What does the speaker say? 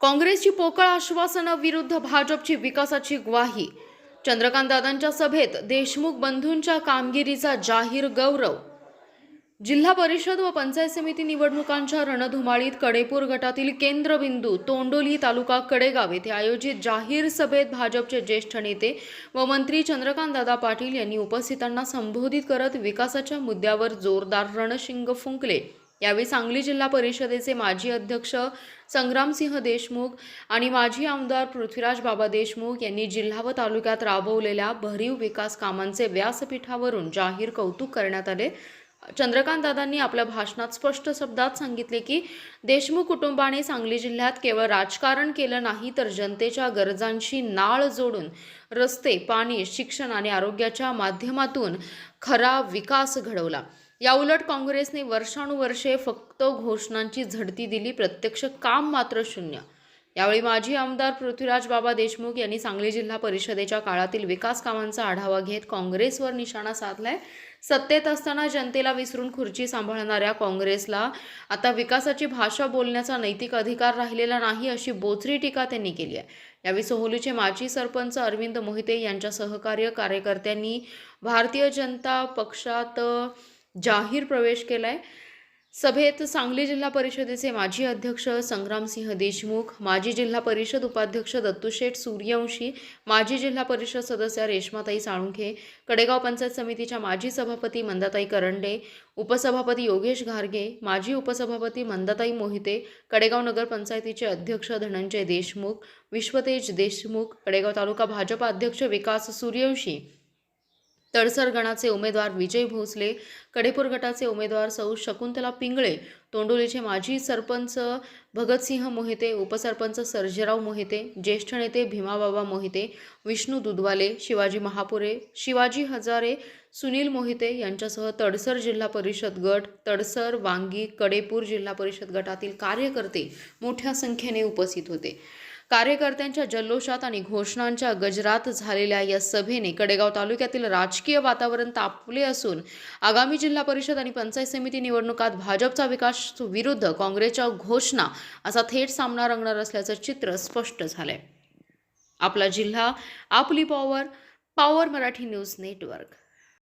काँग्रेसची पोकळ आश्वासनं विरुद्ध भाजपची विकासाची ग्वाही. चंद्रकांत दादांच्या सभेत देशमुख बंधूंच्या कामगिरीचा जाहीर गौरव. जिल्हा परिषद व पंचायत समिती निवडणुकांच्या रणधुमाळीत कडेपूर गटातील केंद्रबिंदू तोंडोली तालुका कडेगाव येथे आयोजित जाहीर सभेत भाजपचे ज्येष्ठ नेते व मंत्री चंद्रकांतदादा पाटील यांनी उपस्थितांना संबोधित करत विकासाच्या मुद्द्यावर जोरदार रणशिंग फुंकले. यावेळी सांगली जिल्हा परिषदेचे माजी अध्यक्ष संग्रामसिंह देशमुख आणि माजी आमदार पृथ्वीराज बाबा देशमुख यांनी जिल्हा व तालुक्यात राबवलेल्या भरीव विकास कामांचे व्यासपीठावरून जाहीर कौतुक करण्यात आले. चंद्रकांत दादांनी आपल्या भाषणात स्पष्ट शब्दात सांगितले की देशमुख कुटुंबाने सांगली जिल्ह्यात केवळ राजकारण केलं नाही तर जनतेच्या गरजांशी नाळ जोडून रस्ते पाणी शिक्षण आणि आरोग्याच्या माध्यमातून खरा विकास घडवला. याउलट काँग्रेसने वर्षानुवर्षे फक्त घोषणांची झडती दिली प्रत्यक्ष काम मात्र शून्य. यावेळी माजी आमदार पृथ्वीराज बाबा देशमुख यांनी सांगली जिल्हा परिषदेच्या काळातील विकास कामांचा आढावा घेत काँग्रेसवर निशाणा साधलाय. सत्तेत असताना जनतेला विसरून खुर्ची सांभाळणाऱ्या काँग्रेसला आता विकासाची भाषा बोलण्याचा नैतिक अधिकार राहिलेला नाही अशी बोचरी टीका त्यांनी केली आहे. यावेळी सोहोलीचे माजी सरपंच अरविंद मोहिते यांच्या सहकार्य कार्यकर्त्यांनी भारतीय जनता पक्षात जाहीर प्रवेश केला आहे सभेत सांगली जिल्हा परिषदेचे माजी अध्यक्ष संग्रामसिंह देशमुख माजी जिल्हा परिषद उपाध्यक्ष दत्तूशेठ सूर्यवंशी माजी जिल्हा परिषद सदस्या रेश्माताई साळुंखे कडेगाव पंचायत समितीच्या माजी सभापती मंदाताई करंडे उपसभापती योगेश घारगे माजी उपसभापती मंदाताई मोहिते कडेगाव नगर पंचायतीचे अध्यक्ष धनंजय देशमुख विश्वतेज देशमुख कडेगाव तालुका भाजपा अध्यक्ष विकास सूर्यवंशी तडसर गणाचे उमेदवार विजय भोसले कडेपूर गटाचे उमेदवार सौ शकुंतला पिंगळे तोंडोलीचे माजी सरपंच भगतसिंह मोहिते उपसरपंच सर्जेराव मोहिते ज्येष्ठ नेते भीमाबाबा मोहिते विष्णू दुधवाले शिवाजी महापुरे शिवाजी हजारे सुनील मोहिते यांच्यासह तडसर जिल्हा परिषद गट तडसर वांगी कडेपूर जिल्हा परिषद गटातील कार्यकर्ते मोठ्या संख्येने उपस्थित होते. कार्यकर्त्यांच्या जल्लोषात आणि घोषणांच्या गजरात झालेल्या या सभेने कडेगाव तालुक्यातील राजकीय वातावरण तापले असून आगामी जिल्हा परिषद आणि पंचायत समिती निवडणुकात भाजपचा विकास विरुद्ध काँग्रेसच्या घोषणा असा थेट सामना रंगणार असल्याचं चित्र स्पष्ट झालंय. आपला जिल्हा आपली power power Marathi news network